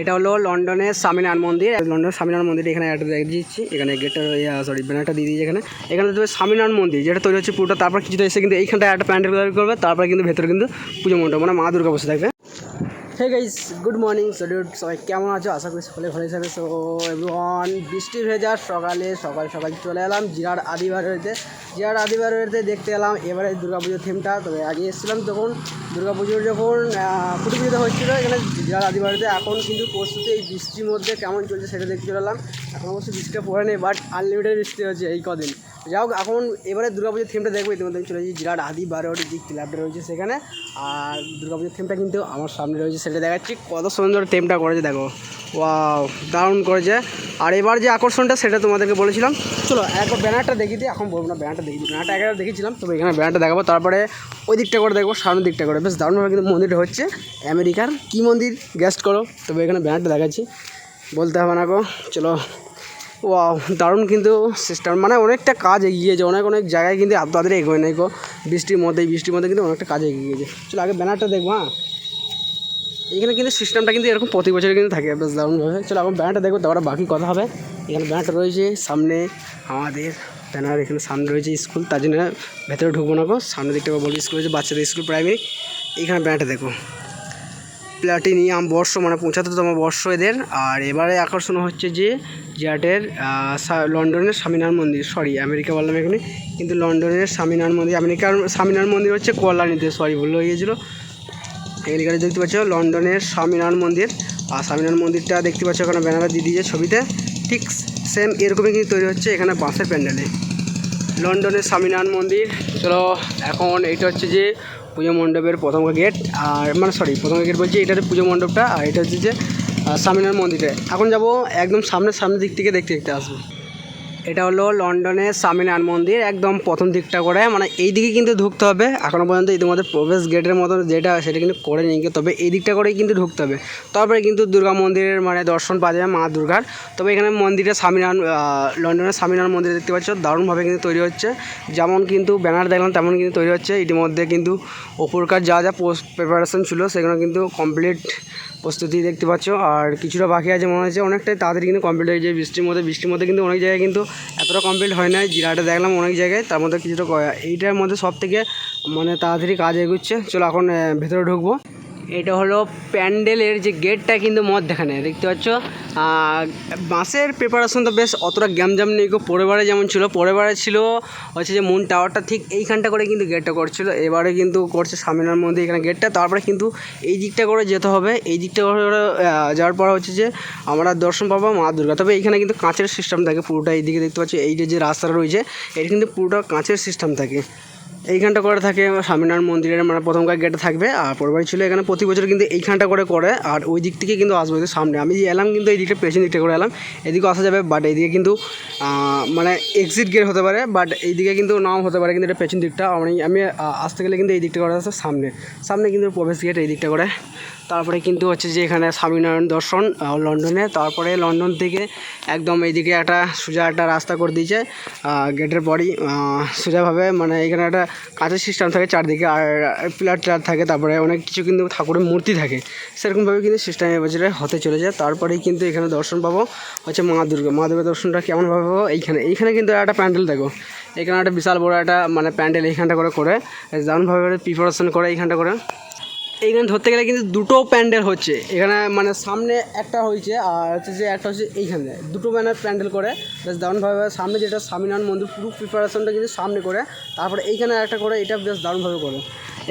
এটা হলো লন্ডনের স্বামীনারায়ণ মন্দির। লন্ডনের স্বামীনারায়ণ মন্দির এখানে একটা দেখে দিচ্ছি। এখানে গেটটা সরি ব্যানারটা দিয়ে দিয়েছি এখানে। এখানে তুমি স্বামীনারায়ণ মন্দির, যেটা তৈরি হচ্ছে পুরোটা। তারপর কিছুটা এসে কিন্তু এইখানটা একটা প্যান্ডেল করবে, তারপরে কিন্তু ভেতরে কিন্তু পুজো মণ্ডপ মানে মা দুর্গা বসে থাকবে। হে গাইস গুড মর্নিং সডিউড সবাই কেমন আছো? আশা করি সকলে ভালো হিসাবে সো এভরিওয়ান বৃষ্টি ভেজা সকালে সকাল সকাল চলে এলাম জিরার আদিবার হইতে জিরার আদিবার হইতে দেখতে এলাম এবারে দুর্গা পুজোর থিমটা তবে আগে এসেছিলাম তখন পুজোর যখন কুটি পুজোতে হচ্ছিল এখানে জিরার আদিবাড়িতে এখন কিন্তু প্রস্তুতি এই বৃষ্টির মধ্যে কেমন চলছে সেটা দেখতে চলে এলাম। এখন অবশ্যই বৃষ্টিটা পড়ে নেই বাট আনলিমিটেড বৃষ্টি হচ্ছে এই কদিন। যাই হোক, এখন এবারে দুর্গাপুজোর থিমটা দেখব ইতিমধ্যে চলে যাচ্ছি জিরাট, আদি বারোটি যে ক্লাবটা রয়েছে সেখানে। আর দুর্গাপুজোর থিমটা কিন্তু আমার সামনে রয়েছে, সেটা দেখাচ্ছি। কত সুন্দর থিমটা করেছে, দেখো। ওয়াও দারুণ করেছে। আর এবার যে আকর্ষণটা, সেটা তোমাদেরকে বলেছিলাম। চলো, একবার ব্যানারটা দেখি দিই, এখন বলব না, ব্যানারটা দিই। ব্যানারটা একবার দেখেছিলাম তবে এখানে ব্যানারটা দেখাবো। তারপরে ওই দিকটা করে দেখব, সামনের দিকটা করে। বেশ দারুণভাবে কিন্তু মন্দিরটা হচ্ছে আমেরিকার। কী মন্দির? গেস্ট করো। তবে এখানে ব্যানারটা দেখাচ্ছি। বলতে হবে না গো। চলো ওয়াও দারুণ কিন্তু সিস্টেম মানে অনেকটা কাজ এগিয়েছে অনেক অনেক জায়গায় কিন্তু এত তাদের এগোয় নাই গো। বৃষ্টির মধ্যে বৃষ্টির মধ্যে কিন্তু অনেকটা কাজ এগিয়ে গেছে। চলো আগে ব্যানারটা দেখব হ্যাঁ? এখানে কিন্তু সিস্টেমটা কিন্তু এরকম প্রতি বছর কিন্তু থাকে, বেশ দারুণভাবে চলো এখন ব্যানারটা দেখব তারপরে বাকি কথা হবে। এখানে ব্যানারটা রয়েছে, সামনে আমাদের ব্যানার এখানে সামনে রয়েছে স্কুল তার জন্য ভেতরে ঢুকবো না গো, সামনের দিকটা বলি স্কুল রয়েছে বাচ্চাদের স্কুল প্রাইমারি এখানে ব্যানারটা দেখো। প্লাটিনিয়াম বর্ষ মানে পঁচাত্তরতম বর্ষ এদের। আর এবারে আকর্ষণ হচ্ছে যে জ্যাটের লন্ডনের স্বামীনারায়ণ মন্দির সরি আমেরিকা বললাম এখানে কিন্তু লন্ডনের স্বামীনারায়ণ মন্দির আমেরিকার স্বামীনারায়ণ মন্দির হচ্ছে কল্যাণীতে সরি ভুল হয়ে গিয়েছিল। এখানে দেখতে পাচ্ছ, লন্ডনের স্বামীনারায়ণ মন্দির, আর স্বামীনারায়ণ মন্দিরটা দেখতে পাচ্ছ এখানে ব্যানারে দিয়ে দিয়েছে ছবিতে। ঠিক সেম এরকমই কিন্তু তৈরি হচ্ছে এখানে বাঁশের প্যান্ডেলে। লন্ডনের স্বামীনারায়ণ মন্দির, চলো, এখন এটা হচ্ছে যে পুজো মণ্ডপের প্রথম গেট, আর মানে সরি প্রথম গেট বলছি এটা পুজো মণ্ডপটা, আর এটা হচ্ছে যে সামিনার মন্দিরে এখন যাব একদম সামনে সামনের দিক থেকে দেখতে দেখতে আসব। এটা হলো লন্ডনের স্বামীনারায়ণ মন্দির, একদম প্রথম দিকটা করে। মানে এই দিকে কিন্তু ঢুকতে হবে। এখনও পর্যন্ত ইতিমধ্যে প্রবেশ গেটের মতো যেটা, সেটা কিন্তু করে নিয়ে তবে এই দিকটা করেই কিন্তু ঢুকতে হবে। তারপরে কিন্তু দুর্গা মন্দিরের মানে দর্শন পাওয়া যায় মা দুর্গার। তবে এখানে মন্দিরে স্বামীনারায়ণ লন্ডনের স্বামীনারায়ণ মন্দির দেখতে পাচ্ছ, দারুণভাবে কিন্তু তৈরি হচ্ছে। যেমন কিন্তু ব্যানার দেখলাম, তেমন কিন্তু তৈরি হচ্ছে। ইতিমধ্যে কিন্তু ওপরকার যা যা পোস্ট প্রিপারেশন ছিল, সেগুলো কিন্তু কমপ্লিট প্রস্তুতি দেখতে পাচ্ছ। আর কিছুটা বাকি আছে মনে হচ্ছে, অনেকটাই তাড়াতাড়ি কিন্তু কমপ্লিট হয়ে যায়। বৃষ্টির মধ্যে বৃষ্টির মধ্যে কিন্তু অনেক জায়গায় কিন্তু এতটা কমপ্লিট হয় না জিরাটা দেখলাম অনেক জায়গায়, তার মধ্যে কিছুটা এইটার মধ্যে সব থেকে মানে তাড়াতাড়ি কাজ এগুচ্ছে। চলো এখন ভেতরে ঢুকবো। এটা হলো প্যান্ডেলের যে গেটটা কিন্তু মধ্যখানে দেখতে পাচ্ছ? বাঁশের প্রিপারেশন তো বেশ অতটা গ্যামজাম নেই গো। পরেরবারে যেমন ছিল পরেরবারে ছিল হচ্ছে যে মুন টাওয়ারটা ঠিক এইখানটা করে কিন্তু গেটটা করছিল। এবারে কিন্তু করছে স্বামীনারায়ণ মন্দির এখানে গেটটা। তারপরে কিন্তু এই দিকটা করে যেতে হবে। এই দিকটা করে যাওয়ার পর হচ্ছে যে আমরা দর্শন পাবো মা দুর্গা। তবে এখানে কিন্তু কাঁচের সিস্টেম থাকে পুরোটা। এইদিকে দেখতে পাচ্ছি, এই যে রাস্তাটা রয়েছে এটা কিন্তু পুরোটা কাঁচের সিস্টেম থাকে। এইখানটা করে থাকে স্বামীনারায়ণ মন্দিরের মানে প্রথমকার গেটে থাকবে। আর পরবারই ছিল এখানে প্রতি বছর কিন্তু এইখানটা করে করে। আর ওই দিক থেকে কিন্তু আসবে সামনে। আমি যে এলাম কিন্তু এই দিকটা পেছন দিকটা করে এলাম। এদিকে আসা যাবে বাট এইদিকে কিন্তু মানে এক্সিট গেট হতে পারে বাট এইদিকে কিন্তু নাও হতে পারে কিন্তু এটা পেছন দিকটা। আমি আমি আসতে গেলে কিন্তু এই দিকটা করে আসছে সামনে। সামনে কিন্তু প্রবেশ গেট এই দিকটা করে। তারপরে কিন্তু হচ্ছে যে এখানে স্বামীনারায়ণ দর্শন লন্ডনে। তারপরে লন্ডন থেকে একদম এইদিকে একটা সোজা একটা রাস্তা করে দিয়েছে গেটের পরই সোজাভাবে মানে এখানে একটা কাঁচের সিস্টেম থাকে চারদিকে আর পিলার টিলার থাকে, তারপরে অনেক কিছু কিন্তু ঠাকুরের মূর্তি থাকে। সেরকমভাবে কিন্তু সিস্টেম এবছরে হতে চলে যায় তারপরেই কিন্তু এখানে দর্শন পাবো, হচ্ছে মা দুর্গা মা দুর্গা দর্শনটা কেমনভাবে পাবো? এইখানে এইখানে কিন্তু একটা প্যান্ডেল দেখো। এখানে একটা বিশাল বড় একটা মানে প্যান্ডেল এইখানটা করে করে যেমনভাবে প্রিপারেশন করে এইখানটা করে। এইখানে ধরতে গেলে কিন্তু দুটো প্যান্ডেল হচ্ছে। এখানে মানে সামনে একটা হয়েছে আর হচ্ছে যে একটা হচ্ছে এইখানে। দুটো ব্যানার প্যান্ডেল করে। বেশ দারুণভাবে সামনে যেটা স্বামীনারায়ণ মন্দির, পুরো প্রিপারেশনটা কিন্তু সামনে করে। তারপরে এইখানে একটা করে, এটা বেশ দারুণভাবে করে।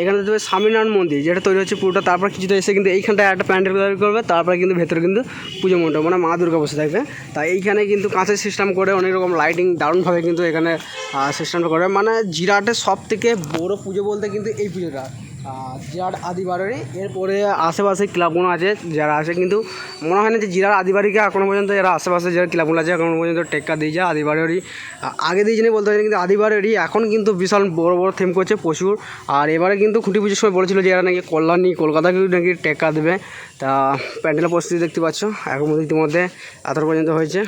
এখানে তুমি স্বামীনারায়ণ মন্দির, যেটা তৈরি হচ্ছে পুরোটা। তারপর কিছুটা এসে কিন্তু এইখানটায় একটা প্যান্ডেল তৈরি করবে। তারপরে কিন্তু ভেতরে কিন্তু পুজো মণ্ডপ মানে মা দুর্গা বসে থাকবে। তাই এইখানে কিন্তু কাঁচের সিস্টেম করে, অনেক রকম লাইটিং দারুণভাবে কিন্তু এখানে সিস্টেমটা করে। মানে জিরাটের সব থেকে বড় পুজো বলতে কিন্তু এই পুজোটা। জিরাট আদিবাড়ি এরপরে আশেপাশে ক্লাবগুলো আছে, যারা আছে কিন্তু মনে হয় না যে জিরাট আদিবাড়িকে এখনও পর্যন্ত যারা আশেপাশে যারা ক্লাবগুলো আছে, এখনও পর্যন্ত টেক্কা দিয়েছে আদিবাড়ি আগে দিয়ে দিয়েছে বলতে পারি কিন্তু আদিবাড়ি এখন কিন্তু বিশাল বড় বড় থেম করছে প্রচুর। আর এবারে কিন্তু খুঁটি পুজোর সময় বলেছিল যে এরা নাকি কল্যাণী, কলকাতাকেও নাকি টেক্কা দেবে। তা প্যান্ডেলের প্রস্তুতি দেখতে পাচ্ছ। এখন ইতিমধ্যে এত পর্যন্ত হয়েছে।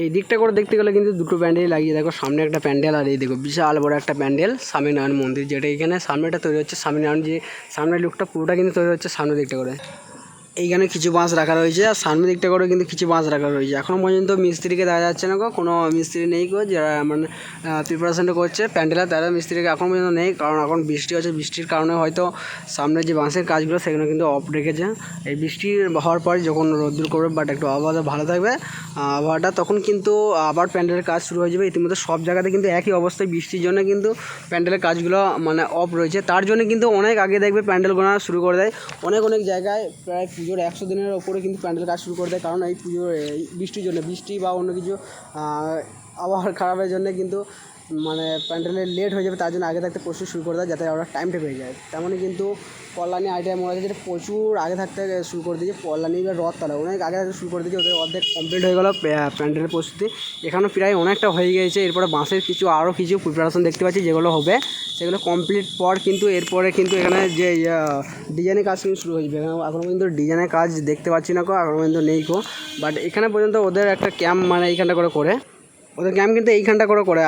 এই দিকটা করে দেখতে গেলে কিন্তু দুটো প্যান্ডেল লাগিয়ে দেখো। সামনে একটা প্যান্ডেল আর এই দেখো, বিশাল বড় একটা প্যান্ডেল স্বামীনারায়ণ মন্দির, যেটা এখানে সামনেটা তৈরি হচ্ছে স্বামীনারায়ণ যে, সামনের লুকটা পুরোটা কিন্তু তৈরি হচ্ছে সামনের দিকটা করে। এইখানে কিছু বাঁশ রাখা রয়েছে আর সামনের দিকটা করে কিন্তু কিছু বাঁশ রাখা রয়েছে। এখনও পর্যন্ত মিস্ত্রিকে দেখা যাচ্ছে না কোনো মিস্ত্রি নেই গো যারা মানে প্রিপারেশনটা করছে। প্যান্ডেলের তারা মিস্ত্রিকে এখন পর্যন্ত নেই, কারণ এখন বৃষ্টি হচ্ছে। বৃষ্টির কারণে হয়তো সামনে যে বাঁশের কাজগুলো সেগুলো কিন্তু অফ রেখেছে। এই বৃষ্টি হওয়ার পরে যখন রোদ্দুর করবে বাট একটু আবহাওয়া ভালো থাকবে। আবহাওয়াটা তখন কিন্তু আবার প্যান্ডেলের কাজ শুরু হয়ে যাবে। ইতিমধ্যে সব জায়গাতে কিন্তু একই অবস্থায় বৃষ্টির জন্য কিন্তু প্যান্ডেলের কাজগুলো মানে অফ রয়েছে। তার জন্য কিন্তু অনেক আগে দেখবে প্যান্ডেল গোনা শুরু করে দেয়। অনেক অনেক জায়গায় প্রায় পুজোর একশো দিনের ওপরে কিন্তু প্যান্ডেল কাজ শুরু করে দেয়। কারণ এই পুজোর এই বৃষ্টির জন্য, বৃষ্টি বা অন্য কিছু আবহাওয়ার খারাপের জন্যে কিন্তু মানে প্যান্ডেলের লেট হয়ে যাবে, তার জন্য আগে থাকতে প্রস্তুত শুরু করে দেয়, যাতে ওরা টাইমটা পেয়ে যায় তেমনই কিন্তু কল্যাণী আইটিআই মনে হচ্ছে যেটা প্রচুর আগে থাকতে শুরু করে দিয়েছে কল্যাণী বা রথতলা। অনেক আগে থাকতে শুরু করে দিয়েছে, ওদের অর্ধেক কমপ্লিট হয়ে গেলো প্যান্ডেলের প্রস্তুতি। এখানেও প্রায় অনেকটা হয়ে গিয়েছে, এরপরে বাঁশের কিছু আরও কিছু প্রিপারেশন দেখতে পাচ্ছি, যেগুলো হবে। সেগুলো কমপ্লিট পর কিন্তু এরপরে কিন্তু এখানে যে ডিজাইনের কাজ কিন্তু শুরু হয়ে যাবে। এখানে এখনও পর্যন্ত ডিজাইনের কাজ দেখতে পাচ্ছি না কো এখনও পর্যন্ত নেই কো বাট এখানে পর্যন্ত ওদের একটা ক্যাম্প মানে এইখানটা করে করে। ওদের ক্যাম্প কিন্তু এইখানটা করে করে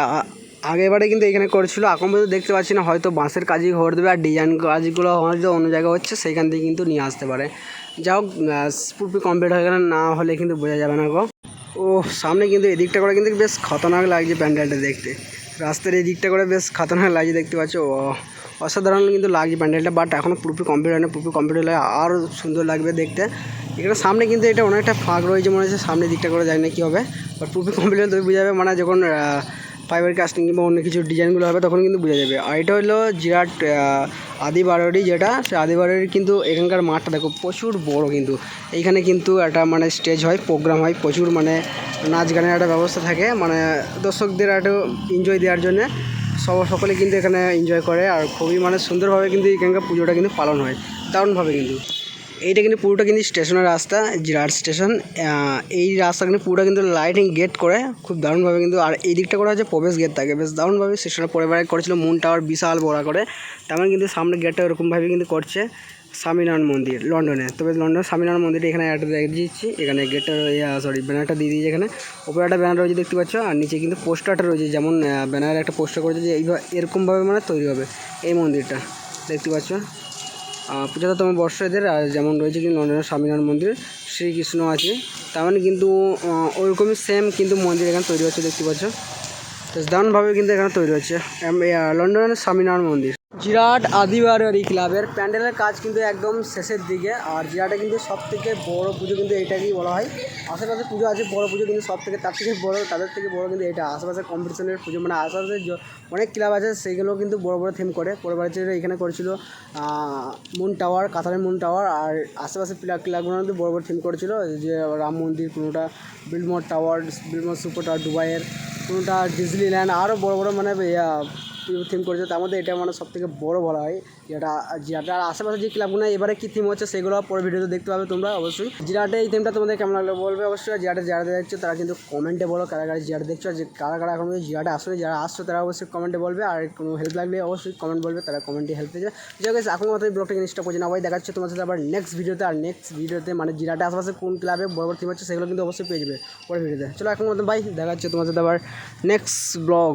আগেরবারে কিন্তু এখানে করেছিল, এখন পর্যন্ত দেখতে পাচ্ছি না, হয়তো বাঁশের কাজই করে দেবে আর ডিজাইন কাজগুলো হয়তো অন্য জায়গায় হচ্ছে, সেইখান থেকে কিন্তু নিয়ে আসতে পারে। যা হোক পুরোপুরি কমপ্লিট হয়ে গেলে না হলে কিন্তু বোঝা যাবে না গো। ও সামনে কিন্তু এদিকটা করে কিন্তু বেশ খতরনাক লাগছে প্যান্ডেলটা দেখতে। রাস্তার এই দিকটা করে বেশ খতরনাক লাগছে দেখতে পাচ্ছ? ও অসাধারণ কিন্তু লাগছে প্যান্ডেলটা বাট এখনও পুরোপুরি কমপ্লিট হয় না পুরোপুরি কমপ্লিট হলে আরও সুন্দর লাগবে দেখতে। এখানে সামনে কিন্তু এটা অনেকটা ফাঁক রয়েছে মনে হচ্ছে, সামনের দিকটা করে যায় না কী হবে বাট পুরোপুরি কমপ্লিট হলে তুমি বোঝা যাবে মানে যখন ফাইবার কাস্টিং কিংবা অন্য কিছু ডিজাইনগুলো হবে, তখন কিন্তু বোঝা যাবে। আর এটা হলো জিরাট আদি বারোয়ারি যেটা সে আদি বারোয়ারির কিন্তু এখানকার মাঠটা দেখো প্রচুর বড় কিন্তু। এইখানে কিন্তু একটা মানে স্টেজ হয় প্রোগ্রাম হয়, প্রচুর মানে নাচ গানের একটা ব্যবস্থা থাকে। মানে দর্শকদের একটু এনজয় দেওয়ার জন্য সব, সকলে কিন্তু এখানে এনজয় করে। আর খুবই মানে সুন্দরভাবে কিন্তু এখানকার পুজোটা কিন্তু পালন হয়, দারুণভাবে কিন্তু। এইটা কিন্তু পুরোটা কিন্তু স্টেশনের রাস্তা, জিরাট স্টেশন। এই রাস্তা কিন্তু পুরোটা কিন্তু লাইটিং গেট করে, খুব দারুণভাবে কিন্তু। আর এই দিকটা করা হচ্ছে প্রবেশ গেট থাকে বেশ দারুণভাবে স্টেশনের পরে বারে করেছিল, মুন টাওয়ার বিশাল বড় করে তেমন কিন্তু সামনে গেটটা এরকমভাবে কিন্তু করছে স্বামীনারায়ণ মন্দির, লন্ডনে। তবে লন্ডনের স্বামীনারায়ণ মন্দিরে এখানে একটা দেখে দিচ্ছি। এখানে গেটটা সরি ব্যানারটা দিয়ে দিয়েছে এখানে। ওপরে একটা ব্যানার রয়েছে, দেখতে পাচ্ছ? আর নিচে কিন্তু পোস্টারটা রয়েছে, যেমন ব্যানারে একটা পোস্টার করেছে যে এইভাবে, এরকমভাবে মানে তৈরি হবে এই মন্দিরটা। দেখতে পাচ্ছ? পঁচাত্তরতম বর্ষ এদের আর যেমন রয়েছে কিন্তু লন্ডনের স্বামীনারায়ণ মন্দির, শ্রীকৃষ্ণ আছে। তার মানে কিন্তু ওইরকমই সেম কিন্তু মন্দির এখানে তৈরি হচ্ছে, দেখতে পাচ্ছ। বেশ দারুণভাবে কিন্তু এখানে তৈরি হচ্ছে। লন্ডনের স্বামীনারায়ণ মন্দির। জিরাট আদিবাড়ি ক্লাবের প্যান্ডেলের কাজ কিন্তু একদম শেষের দিকে। আর জিরাটে কিন্তু সব থেকে বড় পুজো কিন্তু এইটাকেই বলা হয়। আশেপাশে পুজো আছে, বড়ো পুজো কিন্তু সব থেকে তার থেকে বড়, তাদের থেকে বড়ো কিন্তু এটা। আশেপাশে কম্পিটিশনের পুজো মানে আশেপাশে অনেক ক্লাব আছে সেইগুলো কিন্তু বড় বড় থিম করে। পরের এখানে করেছিল মুন টাওয়ার কাতারের মুন টাওয়ার আর আশেপাশে ক্লাবগুলো কিন্তু বড় বড় থিম করেছিল। যে রাম মন্দির, কোনোটা বিলমোর টাওয়ার বিলমোর সুপার টাওয়ার দুবাইয়ের কোনোটা ডিজনিল্যান্ড আরও বড় বড় মানে থিম করেছে, তার মধ্যে এটা মানে সব থেকে বড় বলা হয়। যেটা যেটা আর আশেপাশে যে ক্লাবগুলো এবারে কী থিম হচ্ছে সেগুলো পরে ভিডিওতে দেখতে পাবে তোমরা, অবশ্যই। জিরাটে এই থিমটা তোমাদের কেমন লাগল বলবে অবশ্যই জিরাটে যারা দেখছ, তারা কিন্তু কমেন্টে বলো কারা কারা জিরাটে দেখছ যে কারা কারা এখন জিরাটে আসলে যারা আসছো তারা অবশ্যই কমেন্টে বলবে, আর কোনো হেল্প লাগলে অবশ্যই কমেন্ট বলবে, তারা কমেন্টে হেল্প যাবে। যাই হোক এখন মতো এই ব্লগটাকে জিনিসটা করছে না ভাই দেখাচ্ছে তোমার সাথে আবার নেক্সট ভিডিওতে আর নেক্সট ভিডিওতে মানে জিরাটে আশেপাশে কোন ক্লাবে বড় বড় থিম হচ্ছে, সেগুলো কিন্তু অবশ্যই পেয়ে যাবে পরে ভিডিওতে চলো এখন মতো ভাই দেখাচ্ছে তোমার সাথে আবার নেক্সট ব্লগ